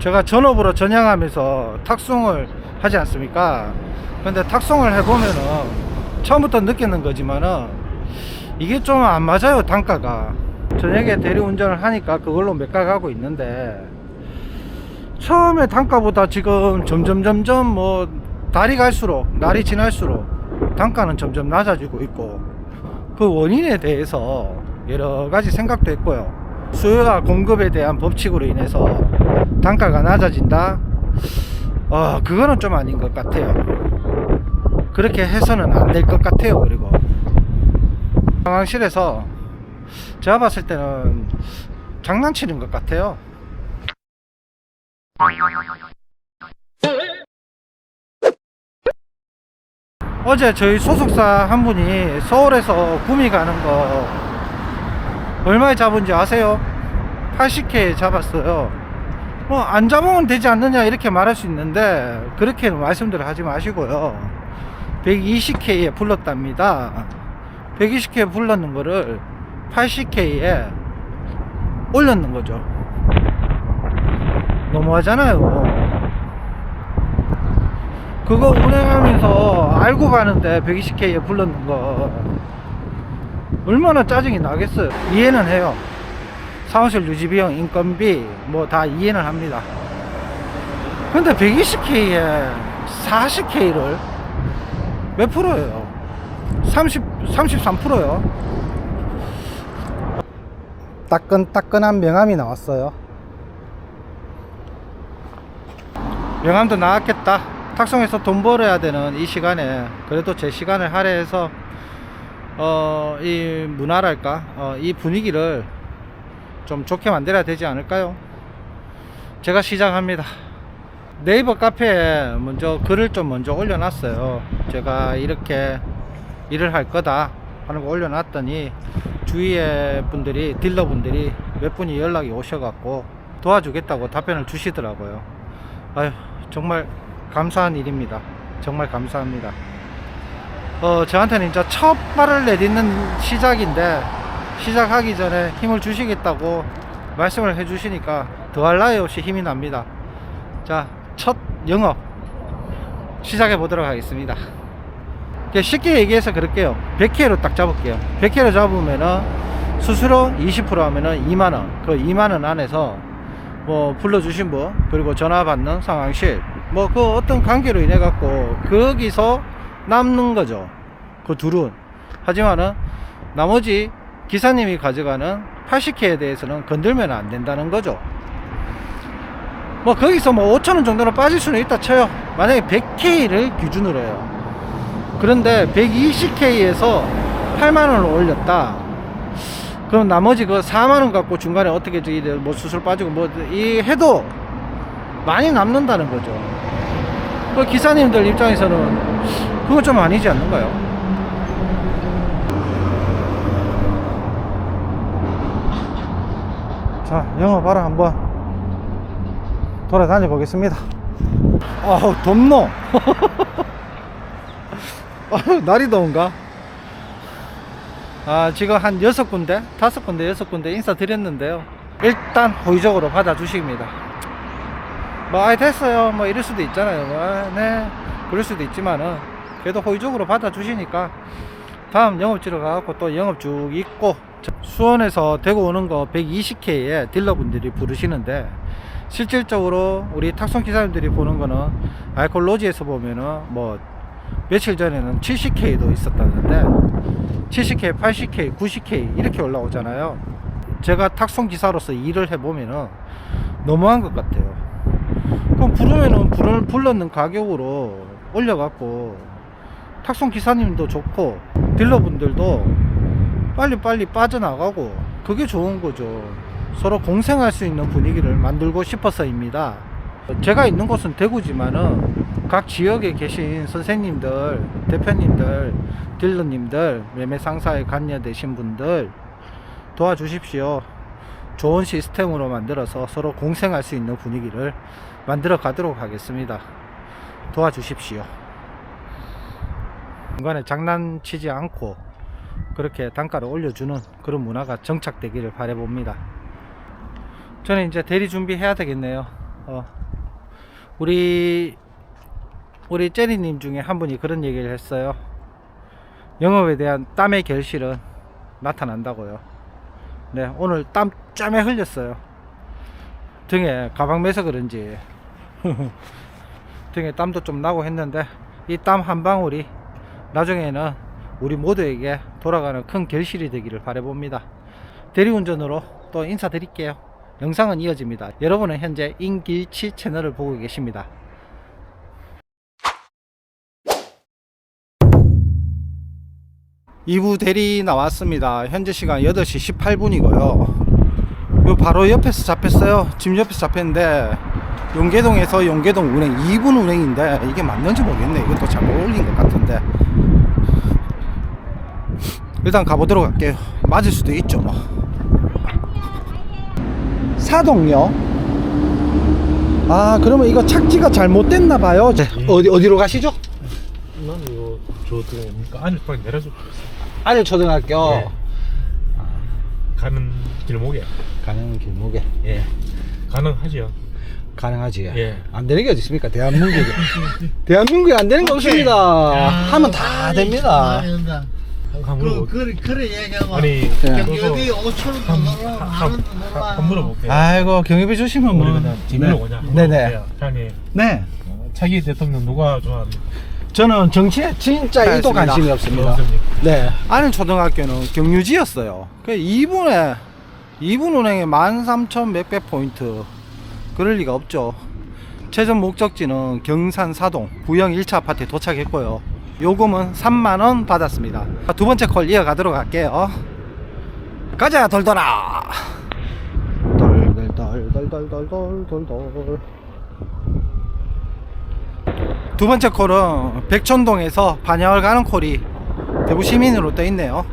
제가 전업으로 전향하면서 탁송을 하지 않습니까? 근데 탁송을 해보면은 처음부터 느끼는 거지만은 이게 좀 안 맞아요 단가가 저녁에 대리운전을 하니까 그걸로 맥가가고 있는데 처음에 단가보다 지금 점점 점점 뭐 달이 갈수록 날이 지날수록 단가는 점점 낮아지고 있고 그 원인에 대해서 여러 가지 생각도 했고요 수요와 공급에 대한 법칙으로 인해서 단가가 낮아진다? 어 그거는 좀 아닌 것 같아요. 그렇게 해서는 안 될 것 같아요 그리고. 상황실에서 제가 봤을 때는 장난치는 것 같아요. 어제 저희 소속사 한 분이 서울에서 구미 가는 거 얼마에 잡은지 아세요? 80K 잡았어요. 뭐 안 잡으면 되지 않느냐 이렇게 말할 수 있는데 그렇게 말씀들 하지 마시고요. 120K에 불렀답니다. 120K에 불렀는 거를 80K에 올렸는 거죠. 너무하잖아요. 그거 운행하면서 알고 가는데 120K에 불렀는 거 얼마나 짜증이 나겠어요. 이해는 해요. 사무실 유지 비용, 인건비 뭐 다 이해는 합니다. 근데 120K에 40K를 몇 프로예요? 30, 33%요. 따끈따끈한 명함이 나왔어요. 명함도 나왔겠다. 탁송해서 돈 벌어야 되는 이 시간에 그래도 제 시간을 할애해서 어, 이 문화랄까 어, 이 분위기를 좀 좋게 만들어야 되지 않을까요? 제가 시작합니다. 네이버 카페에 먼저 글을 좀 먼저 올려놨어요. 제가 이렇게 일을 할 거다 하는 거 올려놨더니 주위에 분들이 딜러 분들이 몇 분이 연락이 오셔갖고 도와주겠다고 답변을 주시더라고요. 아유 정말 감사한 일입니다. 정말 감사합니다. 어 저한테는 이제 첫 발을 내딛는 시작인데 시작하기 전에 힘을 주시겠다고 말씀을 해주시니까 더할 나위 없이 힘이 납니다. 자, 첫 영업 시작해 보도록 하겠습니다. 쉽게 얘기해서 그럴게요. 100회로 딱 잡을게요. 100회로 잡으면은 수수료 20% 하면은 2만원. 그 2만원 안에서 뭐 불러주신 분, 그리고 전화 받는 상황실, 뭐 그 어떤 관계로 인해 갖고 거기서 남는 거죠. 그 둘은. 하지만은 나머지 기사님이 가져가는 80K에 대해서는 건들면 안 된다는 거죠. 뭐 거기서 뭐 5천원 정도는 빠질 수는 있다 쳐요. 만약에 100K를 기준으로 해요. 그런데 120K에서 8만원을 올렸다. 그럼 나머지 그 4만원 갖고 중간에 어떻게 저기 뭐 수술 빠지고 뭐 이 해도 많이 남는다는 거죠. 그 기사님들 입장에서는 그거 좀 아니지 않는가요? 자, 영업하러 한번 돌아다녀 보겠습니다. 아우, 덥노. 아유, 날이 더운가? 아, 지금 한 여섯 군데, 다섯 군데, 여섯 군데 인사 드렸는데요. 일단 호의적으로 받아 주십니다. 뭐, 아이, 됐어요. 뭐, 이럴 수도 있잖아요. 뭐, 아, 네. 그럴 수도 있지만은, 그래도 호의적으로 받아주시니까, 다음 영업지로 가갖고 또 영업 쭉 있고, 수원에서 대구 오는 거 120K에 딜러분들이 부르시는데, 실질적으로 우리 탁송 기사님들이 보는 거는, 알콜 로지에서 보면은, 뭐, 며칠 전에는 70K도 있었다는데 70K, 80K, 90K 이렇게 올라오잖아요. 제가 탁송 기사로서 일을 해보면은 너무한 것 같아요. 그럼 부르면은 불을 불렀는 가격으로 올려갖고 탁송 기사님도 좋고 딜러분들도 빨리빨리 빠져나가고 그게 좋은 거죠. 서로 공생할 수 있는 분위기를 만들고 싶어서입니다. 제가 있는 곳은 대구지만은 각 지역에 계신 선생님들, 대표님들, 딜러님들, 매매 상사에 관여되신 분들 도와주십시오. 좋은 시스템으로 만들어서 서로 공생할 수 있는 분위기를 만들어 가도록 하겠습니다. 도와주십시오. 중간에 장난치지 않고 그렇게 단가를 올려주는 그런 문화가 정착되기를 바라봅니다. 저는 이제 대리 준비해야 되겠네요. 어, 우리 우리 제리님 중에 한 분이 그런 얘기를 했어요. 영업에 대한 땀의 결실은 나타난다고요. 네, 오늘 땀 짬에 흘렸어요. 등에 가방 매서 그런지 등에 땀도 좀 나고 했는데 이 땀 한 방울이 나중에는 우리 모두에게 돌아가는 큰 결실이 되기를 바라봅니다. 대리운전으로 또 인사드릴게요. 영상은 이어집니다. 여러분은 현재 인길치 채널을 보고 계십니다. 이부 대리 나왔습니다. 현재 시간 8시 18분이고요. 요 바로 옆에서 잡혔어요. 집 옆에서 잡혔는데 용계동에서 용계동 운행 2분 운행인데 이게 맞는지 모르겠네. 이것도 잘못 올린 것 같은데 일단 가보도록 할게요. 맞을 수도 있죠 뭐. 사동요? 아 그러면 이거 착지가 잘못됐나 봐요. 네, 어디 어디로 가시죠? 나는 이거 저그니까 안에 빨리 내려줄 거 있어. 안일 초등학교 네. 가는 길목에. 가는 길목에 예. 가능하지요. 가능하지. 예. 안 되는 게 어디 있습니까? 대한민국에. 대한민국에 안 되는 게 없습니다. 하면 다 됩니다. 한번 그, 물어볼게. 그래, 그래 얘기하고 아니, 네. 경력이 5천원 더 놀라 만원 더 놀라 한번 물어볼게요. 아이고 경협해 주시면 뭐. 우리 그냥 오냐? 네네. 장님, 네. 어, 차기 대통령 누가 좋아합니까? 저는 정치에 진짜 네, 1도 관심이 없습니다. 없습니까? 네. 안일 초등학교는 경유지였어요. 그 2분에 2분 운행에 13,000 몇백 포인트. 그럴 리가 없죠. 최종 목적지는 경산 사동 부영 1차 아파트에 도착했고요. 요금은 3만원 받았습니다. 두 번째 콜 이어가도록 할게요. 가자 돌돌아! 돌돌돌돌돌돌돌 두 번째 콜은 백천동에서 반야월 가는 콜이 대구 시민으로 떠 있네요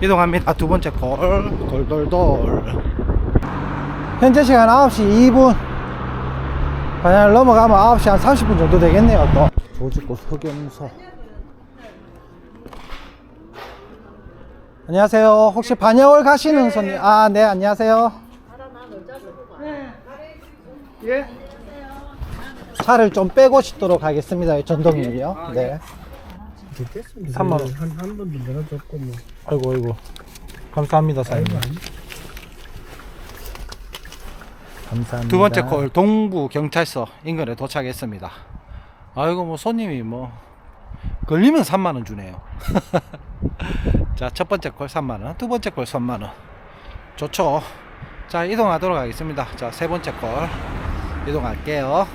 이동합니다 두 번째 콜 돌돌돌 현재 시간 9시 2분 반야를 넘어가면 9시 한 30분 정도 되겠네요 또 조직고 흑염소. 안녕하세요. 혹시 반야월 가시는 손님? 아, 네, 안녕하세요. 예. 차를 좀 빼고 싶도록 하겠습니다. 전동이요. 네. 3만 원. 한한 번도 내려줬고 뭐. 아이고, 아이고. 감사합니다, 사장님. 감사합니다. 두 번째 콜 동부 경찰서 인근에 도착했습니다. 아이고 뭐 손님이 뭐 걸리면 3만 원 주네요. 자, 첫 번째 콜 3만 원, 두 번째 콜 3만 원. 좋죠. 자, 이동하도록 하겠습니다. 자, 세 번째 콜 이동할게요.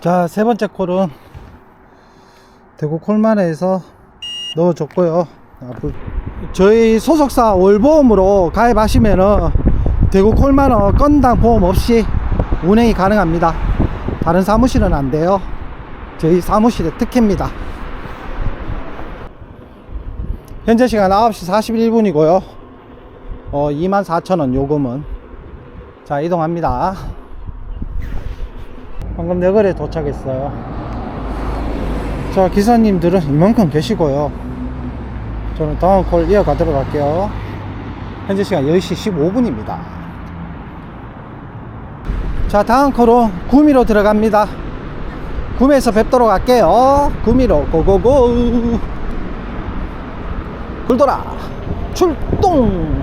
자, 세 번째 콜은 대구 콜만에서 넣어줬고요. 저희 소속사 월보험으로 가입하시면은 대구 콜만어 건당 보험 없이 운행이 가능합니다. 다른 사무실은 안 돼요. 저희 사무실의 특혜입니다. 현재 시간 9시 41분이고요. 어, 24,000원 요금은. 자, 이동합니다. 방금 내거리에 도착했어요. 자, 기사님들은 이만큼 계시고요. 저는 다음 콜 이어가도록 할게요. 현재 시간 10시 15분입니다. 자, 다음 콜은 구미로 들어갑니다. 구미에서 뵙도록 할게요. 구미로 고고고. 굴돌아 출동.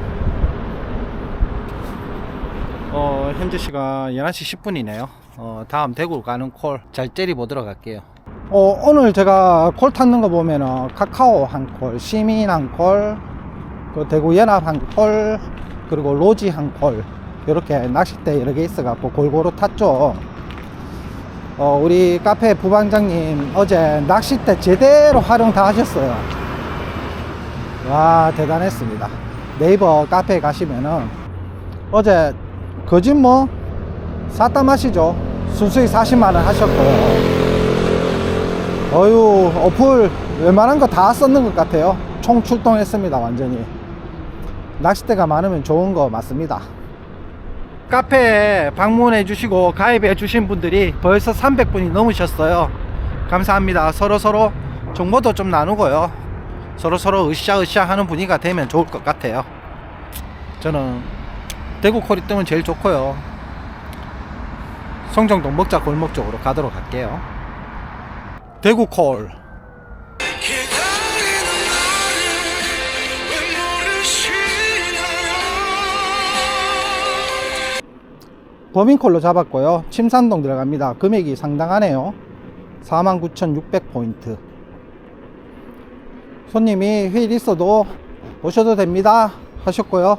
어, 현재 시간 11시 10분이네요. 어, 다음 대구 가는 콜 잘 째리 보도록 할게요. 어, 오늘 제가 콜 탔는 거 보면은 카카오 한 콜, 시민 한 콜, 그 대구 연합 한 콜, 그리고 로지 한 콜, 이렇게 낚싯대 여러 개 있어갖고 골고루 탔죠. 어, 우리 카페 부방장님 어제 낚싯대 제대로 활용 다 하셨어요. 와, 대단했습니다. 네이버 카페에 가시면은 어제 거짓 뭐 샀다 마시죠. 순수익 40만원 하셨고요. 어유 어플 웬만한 거 다 썼는 것 같아요 총 출동했습니다 완전히 낚싯대가 많으면 좋은 거 맞습니다 카페에 방문해 주시고 가입해 주신 분들이 벌써 300분이 넘으셨어요. 감사합니다. 서로서로 정보도 좀 나누고요. 서로 서로 으쌰으쌰 하는 분위기가 되면 좋을 것 같아요. 저는 대구 콜이 뜨면 제일 좋고요. 성정동 먹자 골목 쪽으로 가도록 할게요. 대구 콜. 범인콜로 잡았고요. 침산동 들어갑니다. 금액이 상당하네요. 49,600포인트. 손님이 회의 있어도 오셔도 됩니다. 하셨고요.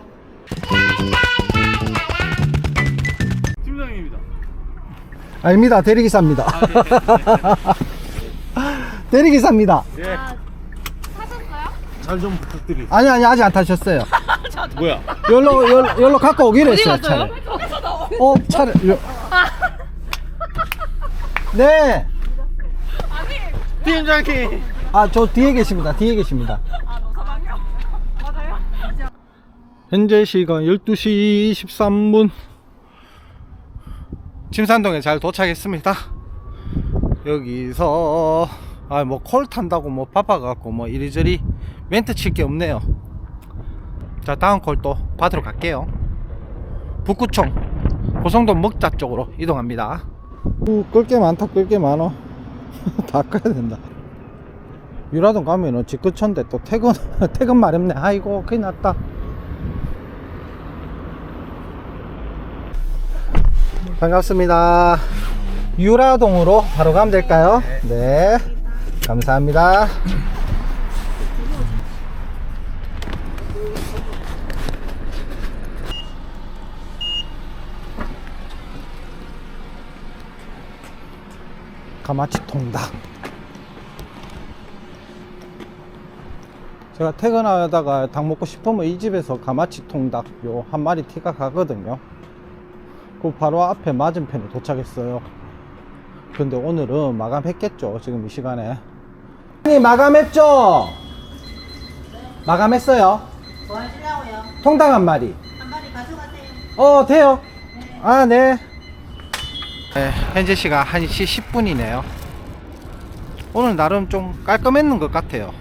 팀장님입니다. 아닙니다. 대리기사입니다. 대리기사입니다. 예. 잘 좀 부탁드립니다. 아니, 아니, 아직 안 타셨어요. 뭐야? 열로, 열, 열로 갖고 오기로 했어요, 차를. 어, 차를. 요- 네. 팀장님. 아, 저 뒤에 계십니다. 뒤에 계십니다. 맞아요? 현재 시간 12시 23분. 침산동에 잘 도착했습니다. 여기서, 아, 뭐, 콜 탄다고 뭐, 바빠갖고, 뭐, 이리저리 멘트 칠 게 없네요. 자, 다음 콜 또 받으러 갈게요. 북구청, 고성동 먹자 쪽으로 이동합니다. 오, 끌게 많다, 끌게 많어. 다 꺼야 된다. 유라동 가면은 직구천데 또 퇴근, 퇴근 마렵네. 아이고, 큰일 났다. 반갑습니다. 유라동으로 바로 가면 될까요? 네. 감사합니다. 가마치 통닭. 제가 퇴근하다가 닭 먹고 싶으면 이 집에서 가마치 통닭 요 한 마리 티가 가거든요. 그 바로 앞에 맞은편에 도착했어요. 근데 오늘은 마감했겠죠. 지금 이 시간에. 마감했죠? 마감했어요. 뭐? 통닭 한 마리. 한 마리 가져가세요. 어, 돼요. 아, 네. 네, 현재 시간 1시 10분이네요. 오늘 나름 좀 깔끔했는 것 같아요.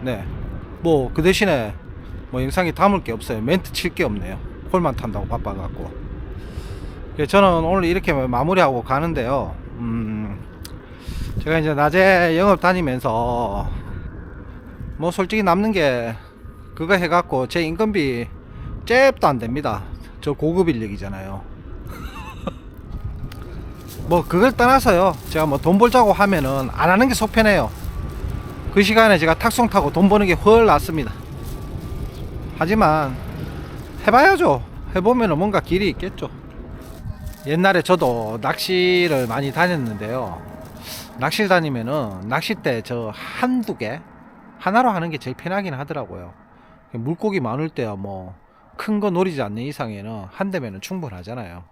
네. 뭐, 그 대신에 뭐 영상에 담을 게 없어요. 멘트 칠 게 없네요. 콜만 탄다고 바빠갖고. 그래서 저는 오늘 이렇게 마무리하고 가는데요. 음, 제가 이제 낮에 영업 다니면서 뭐 솔직히 남는 게 그거 해갖고 제 인건비 잽도 안 됩니다. 저 고급 인력이잖아요. 뭐 그걸 떠나서요. 제가 뭐 돈 벌자고 하면은 안 하는 게 속편해요. 그 시간에 제가 탁송 타고 돈 버는 게 훨 낫습니다. 하지만 해봐야죠. 해보면 뭔가 길이 있겠죠. 옛날에 저도 낚시를 많이 다녔는데요. 낚시를 다니면은 낚싯대 저 한두 개 하나로 하는 게 제일 편하긴 하더라고요. 물고기 많을 때야 뭐 큰 거 노리지 않는 이상에는 한 대면은 충분하잖아요.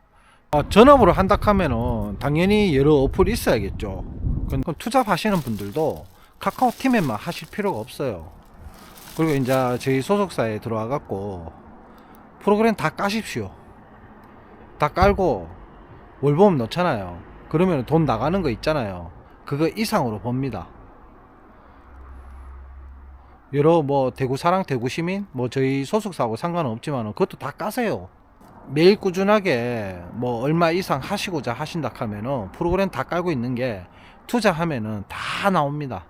어, 전업으로 한다 하면은 당연히 여러 어플이 있어야겠죠. 그럼 투잡하시는 분들도 카카오 팀에만 하실 필요가 없어요. 그리고 이제 저희 소속사에 들어와 갖고 프로그램 다 까십시오. 다 깔고 월보험 넣잖아요. 그러면 돈 나가는 거 있잖아요. 그거 이상으로 봅니다. 여러 뭐 대구 사랑 대구 시민 뭐 저희 소속사하고 상관은 없지만 그것도 다 까세요. 매일 꾸준하게 뭐 얼마 이상 하시고자 하신다 하면은 프로그램 다 깔고 있는 게 투자하면은 다 나옵니다.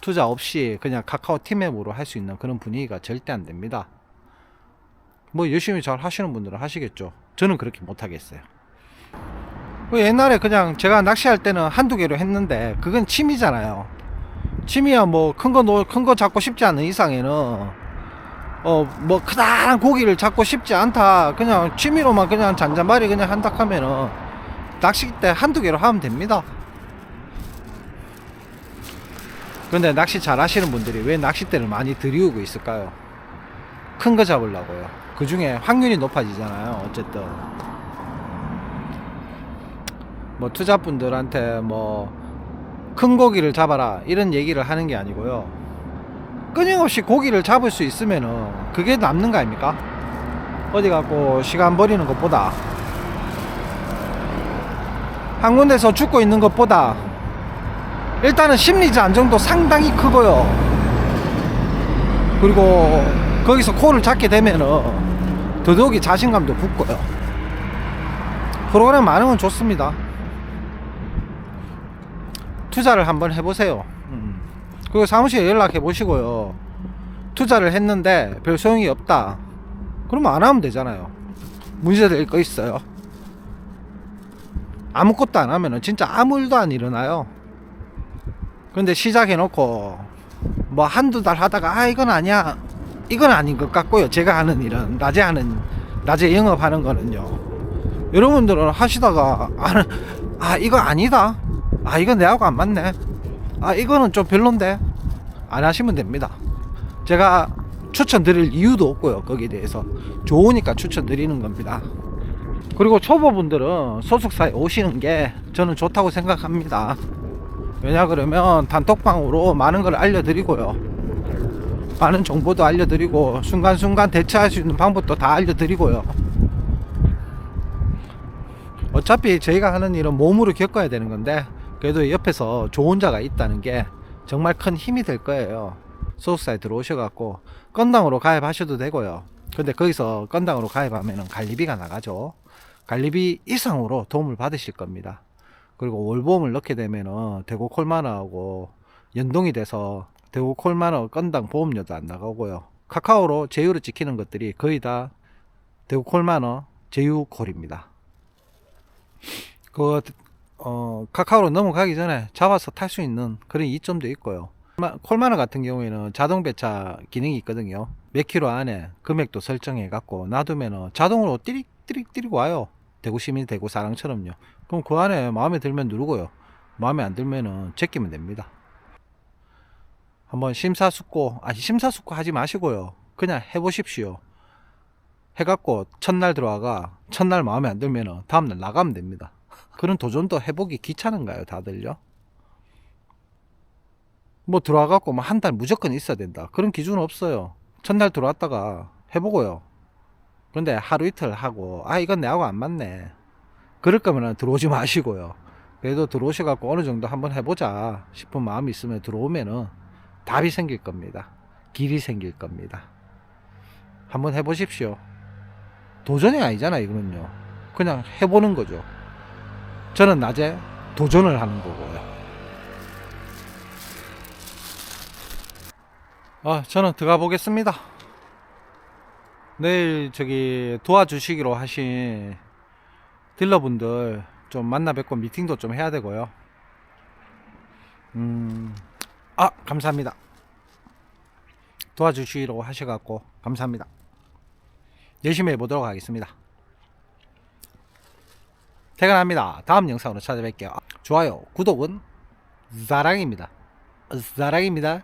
투자 없이 그냥 카카오 팀앱으로 할 수 있는 그런 분위기가 절대 안 됩니다. 뭐 열심히 잘 하시는 분들은 하시겠죠. 저는 그렇게 못 하겠어요. 그 옛날에 그냥 제가 낚시할 때는 한두 개로 했는데 그건 취미잖아요. 취미야 뭐 큰 거 큰거 잡고 싶지 않은 이상에는 어 뭐 크다란 고기를 잡고 싶지 않다. 그냥 취미로만 그냥 잔잔바리 그냥 한다 하면은 낚싯대 한두 개로 하면 됩니다. 근데 낚시 잘 하시는 분들이 왜 낚싯대를 많이 들이우고 있을까요? 큰 거 잡으려고요. 그 중에 확률이 높아지잖아요. 어쨌든. 뭐 투자분들한테 뭐 큰 고기를 잡아라 이런 얘기를 하는 게 아니고요. 끊임없이 고기를 잡을 수 있으면은 그게 남는 거 아닙니까? 어디 갖고 시간 버리는 것보다 한 군데서 죽고 있는 것보다 일단은 심리적 안정도 상당히 크고요. 그리고 거기서 코를 잡게 되면은 더더욱이 자신감도 붙고요. 프로그램 많은 건 좋습니다. 투자를 한번 해보세요. 음. 그리고 사무실에 연락해 보시고요. 투자를 했는데 별 소용이 없다. 그러면 안 하면 되잖아요. 문제될 거 있어요. 아무것도 안 하면은 진짜 아무 일도 안 일어나요. 근데 시작해 놓고 뭐 한두 달 하다가 아 이건 아니야. 이건 아닌 것 같고요. 제가 하는 일은 낮에 하는 낮에 영업하는 거는요. 여러분들은 하시다가 아, 아 이거 아니다. 아 이건 내하고 안 맞네. 아 이거는 좀 별론데 안 하시면 됩니다. 제가 추천드릴 이유도 없고요. 거기에 대해서 좋으니까 추천드리는 겁니다. 그리고 초보분들은 소속사에 오시는 게 저는 좋다고 생각합니다. 왜냐 그러면 단톡방으로 많은 걸 알려드리고요. 많은 정보도 알려드리고 순간순간 대처할 수 있는 방법도 다 알려드리고요. 어차피 저희가 하는 일은 몸으로 겪어야 되는 건데 그래도 옆에서 좋은 자가 있다는 게 정말 큰 힘이 될 거예요. 소속사에 들어오셔갖고 건당으로 가입하셔도 되고요. 근데 거기서 건당으로 가입하면 관리비가 나가죠. 관리비 이상으로 도움을 받으실 겁니다. 그리고 월보험을 넣게 되면은 대구 콜마나하고 연동이 돼서 대구 콜마나 건당 보험료도 안 나가고요. 카카오로 제휴를 지키는 것들이 거의 다 대구 콜마너 제휴콜입니다. 그 어, 카카오로 넘어가기 전에 잡아서 탈 수 있는 그런 이점도 있고요. 마- 콜마너 같은 경우에는 자동 배차 기능이 있거든요. 몇 킬로 안에 금액도 설정해 갖고 놔두면은 자동으로 띠릭 띠릭 띠릭 와요. 대구 시민 대구 사랑처럼요. 그럼 그 안에 마음에 들면 누르고요. 마음에 안 들면은 제끼면 됩니다. 한번 심사숙고 아니 심사숙고 하지 마시고요. 그냥 해보십시오. 해갖고 첫날 들어와가 첫날 마음에 안 들면은 다음날 나가면 됩니다. 그런 도전도 해보기 귀찮은가요, 다들요? 뭐 들어와갖고 뭐 한 달 무조건 있어야 된다. 그런 기준은 없어요. 첫날 들어왔다가 해보고요. 근데 하루 이틀 하고 아 이건 내하고 안 맞네. 그럴 거면 들어오지 마시고요. 그래도 들어오셔갖고 어느 정도 한번 해보자 싶은 마음이 있으면 들어오면은 답이 생길 겁니다. 길이 생길 겁니다. 한번 해보십시오. 도전이 아니잖아 이거는요. 그냥 해보는 거죠. 저는 낮에 도전을 하는 거고요. 아, 저는 들어가 보겠습니다. 내일 저기 도와주시기로 하신 딜러분들 좀 만나 뵙고 미팅도 좀 해야 되고요. 음, 아, 감사합니다. 도와주시기로 하셔갖고 감사합니다. 열심히 해보도록 하겠습니다. 퇴근합니다. 다음 영상으로 찾아뵐게요. 좋아요, 구독은 사랑입니다. 사랑입니다.